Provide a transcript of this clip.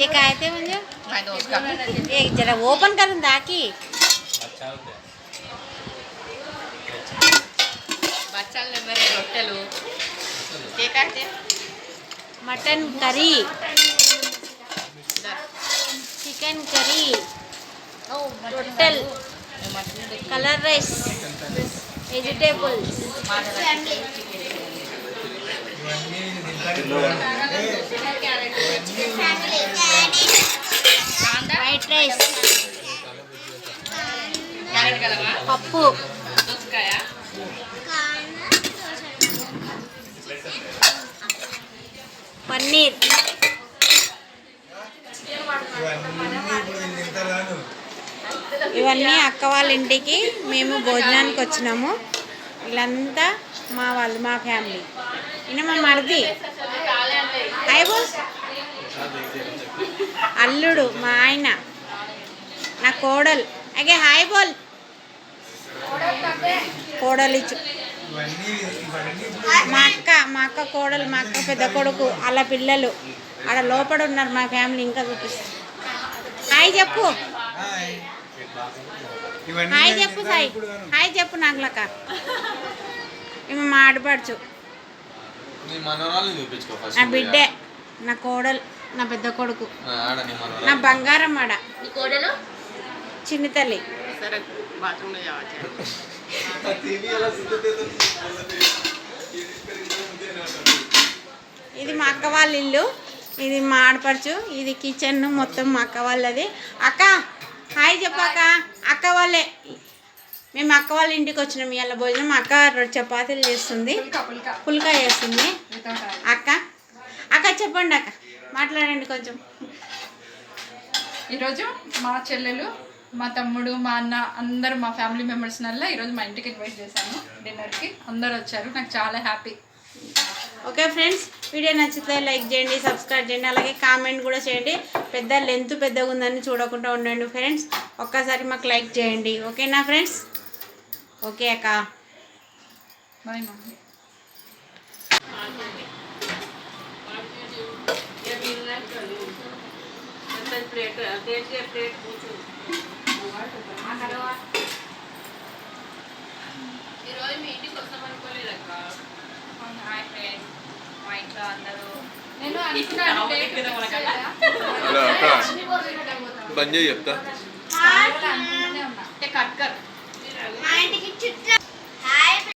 ये थे मुझे? एक जरा ओपन कर mutton curry. Chicken curry. रोटल colour rice vegetables white rice పప్పు. దోసకాయ పన్నీర్. ఇవన్నీ అక్క వాళ్ళ ఇంటికి మేము భోజనానికి వచ్చినాము. వీళ్ళంతా మా వాళ్ళు మా ఫ్యామిలీ. ఈయన మా మరిది. హాయ్ అల్లుడు మా ఆయన. నా కోడలు. అగే హాయ్ బోల్. కోడలు ఇచ్చు. మా అక్క మా అక్క కోడలు మా అక్క పెద్ద కొడుకు అలా పిల్లలు. ఆడ లోపల ఉన్నారు మా ఫ్యామిలీ ఇంకా చూపిస్తారు హాయ్ చెప్పు. హాయ్ చెప్పు సాయి. హాయ్ చెప్పు నాకులక ఈమె మా ఆడపడుచు. నీ బిడ్డే నా కోడలు నా పెద్ద కొడుకు. ఆడ నీ బంగారం ఆడ. నీ కోడలు? చిన్ని తల్లి. ఇది మా అక్క వాళ్ళ ఇల్లు. ఇది మా ఆడపడుచు. ఇది కిచెన్ మొత్తం మా అక్క వాళ్ళది. అక్క హాయ్ చెప్పాక అక్క వాళ్ళే. మేము అక్క వాళ్ళ ఇంటికి వచ్చినాం ఇవాళ భోజనం. అక్క రెండు చపాతీలు చేస్తుంది. పుల్కా చేస్తుంది. అక్క అక్క చెప్పండి అక్క. మాట్లాడండి కొంచెం. ఈరోజు మా చెల్లెలు మా తమ్ముడు మా అన్న అందరూ మా ఫ్యామిలీ మెంబర్స్ నల్ల ఈరోజు మా ఇంటికి ఇన్వైట్ చేశాను. డిన్నర్కి అందరూ వచ్చారు. నాకు చాలా హ్యాపీ. ఓకే ఫ్రెండ్స్ వీడియో నచ్చితే లైక్ చేయండి సబ్స్క్రైబ్ చేయండి అలాగే కామెంట్ కూడా చేయండి. పెద్ద లెంత్ పెద్దగా ఉందని చూడకుండా ఉండండి ఫ్రెండ్స్. ఒక్కసారి మాకు లైక్ చేయండి. ఓకేనా ఫ్రెండ్స్? ఓకే అక్క. బాయ్ ప్లేట్ ప్లేట్ ఈరోజు మీ ఇంటికి వస్తాం అనుకోలేదక్క హాయ్ ఫ్రెండ్స్. మా ఇంట్లో అందరూ నేను అక్క బంద్ చేయి చెప్తా. అంటే కట్ కట్. మా ఇంటికి చుట్ల